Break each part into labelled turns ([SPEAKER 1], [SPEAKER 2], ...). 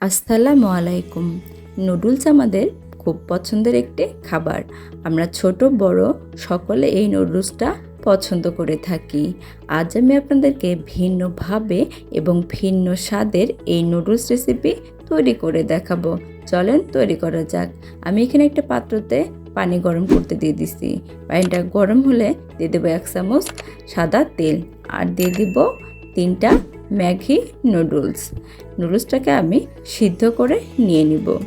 [SPEAKER 1] আসসালামু আলাইকুম। নুডলস আমাদের খুব পছন্দের একটি খাবার। আমরা ছোট, বড় সকলে এই নুডলসটা পছন্দ করে থাকি। আজ আমি আপনাদেরকে ভিন্নভাবে এবং ভিন্ন স্বাদের এই নুডলস রেসিপি তৈরি করে দেখাবো। চলেন তৈরি করা যাক। আমি এখানে একটা পাত্রতে পানি গরম করতে দিয়ে দিছি। পানিটা গরম হলে দিয়ে দেবো এক চামচ সাদা তেল। আর দিয়ে দিব তিনটা ম্যাগি নুডলস। নুডলসটাকে আমি সিদ্ধ করে নিয়ে নিব।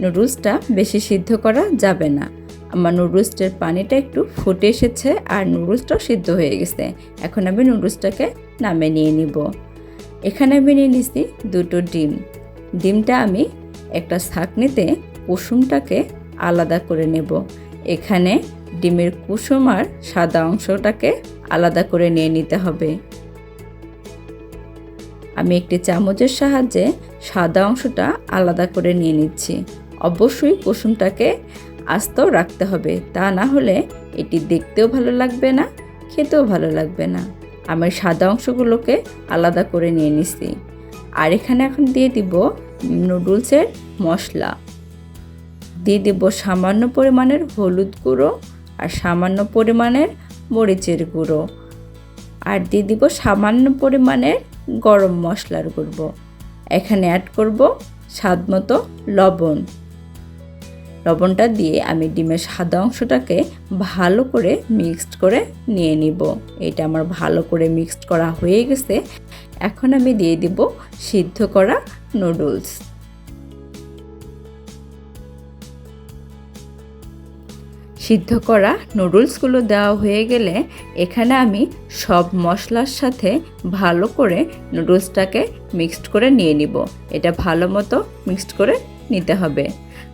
[SPEAKER 1] নুডলসটা বেশি সিদ্ধ করা যাবে না। আমার নুডলসটার পানিটা একটু ফুটে এসেছে আর নুডলসটাও সিদ্ধ হয়ে গেছে। এখন আমি নুডলসটাকে নামে নিয়ে নিব। এখানে আমি নিয়ে নিছি দুটো ডিম। ডিমটা আমি একটা ছাঁকনিতে কুসুমটাকে আলাদা করে নেব। এখানে ডিমের কুসুম আর সাদা অংশটাকে আলাদা করে নিয়ে নিতে হবে। আমি একটি চামচের সাহায্যে সাদা অংশটা আলাদা করে নিয়ে নিচ্ছি। অবশ্যই কুসুমটাকে আস্ত রাখতে হবে, তা না হলে এটি দেখতেও ভালো লাগবে না, খেতেও ভালো লাগবে না। আমি সাদা অংশগুলোকে আলাদা করে নিয়ে নিচ্ছি। আর এখানে এখন দিয়ে দিব নুডলসের মশলা। দিয়ে দিব সামান্য পরিমাণের হলুদ গুঁড়ো আর সামান্য পরিমাণের মরিচের গুঁড়ো। আর দিয়ে দিব সামান্য পরিমাণের গরম মশলার করব এখানে অ্যাড করব স্বাদ মতো লবণ। লবণটা দিয়ে আমি ডিমের সাদা অংশটাকে ভালো করে মিক্সড করে নিয়ে নিব। এটা আমার ভালো করে মিক্সড করা হয়ে গেছে। এখন আমি দিয়ে দিব সিদ্ধ করা নুডলস সিদ্ধ করা নুডলসগুলো দেওয়া হয়ে গেলে এখানে আমি সব মশলার সাথে ভালো করে নুডলসটাকে মিক্সড করে নিয়ে নিব। এটা ভালো মতো মিক্সড করে নিতে হবে।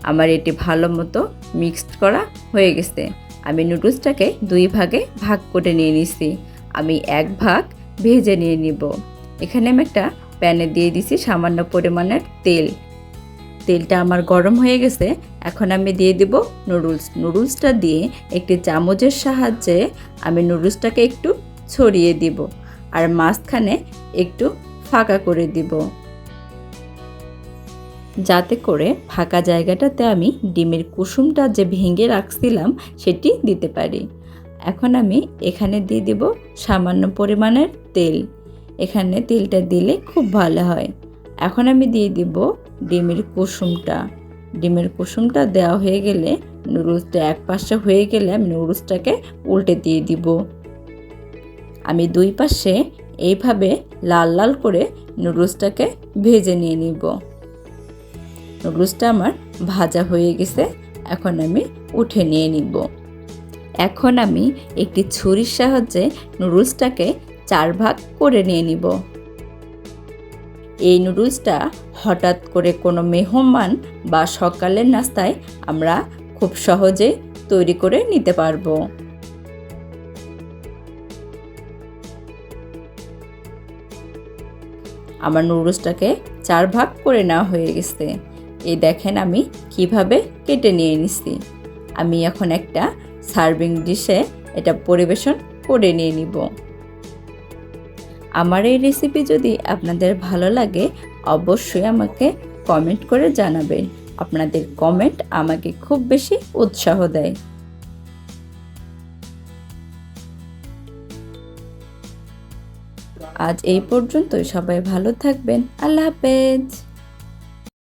[SPEAKER 1] আমার এটি ভালো মতো মিক্সড করা হয়ে গেছে। আমি নুডলসটাকে দুই ভাগে ভাগ করে নিয়ে নিছি। আমি এক ভাগ ভেজে নিয়ে নিব। এখানে আমি একটা প্যানে দিয়ে দিছি সামান্য পরিমাণের তেল। তেলটা আমার গরম হয়ে গেছে, এখন আমি দিয়ে দিব নুডলস। নুডলসটা দিয়ে একটি চামচের সাহায্যে আমি নুডলসটাকে একটু ছড়িয়ে দিব আর মাঝখানে একটু ফাঁকা করে দিব। যাতে করে ফাঁকা জায়গাটাতে আমি ডিমের কুসুমটা যে ভেঙে রাখছিলাম সেটি দিতে পারি। এখন আমি এখানে দিয়ে দিব সামান্য পরিমাণের তেল। এখানে তেলটা দিলে খুব ভালো হয়। এখন আমি দিয়ে দিব ডিমের কুসুমটা। ডিমের কুসুমটা দেওয়া হয়ে গেলে নুডলসটা এক পাশে হয়ে গেলে আমি নুডলসটাকে উল্টে দিয়ে দিব। আমি দুই পাশে এইভাবে লাল লাল করে নুডলসটাকে ভেজে নিয়ে নিব। নুডলসটা আমার ভাজা হয়ে গেছে, এখন আমি উঠে নিয়ে নিব। এখন আমি একটি ছুরির সাহায্যে নুডলসটাকে চার ভাগ করে নিয়ে নিব। এই নুডলসটা হঠাৎ করে কোনো মেহমান বা সকালের নাস্তায় আমরা খুব সহজে তৈরি করে নিতে পারব। আমার নুডলসটাকে চার ভাগ করে নেওয়া হয়ে গেছে। এই দেখেন আমি কীভাবে কেটে নিয়ে নিছি। আমি এখন একটা সার্ভিং ডিশে এটা পরিবেশন করে নিয়ে নিব। আমার এই রেসিপি যদি আপনাদের ভালো লাগে, অবশ্যই আমাকে কমেন্ট করে জানাবেন। আপনাদের কমেন্ট আমাকে খুব বেশি উৎসাহ দেয়। আজ এই পর্যন্তই। সবাই ভালো থাকবেন। আল্লাহ হাফেজ।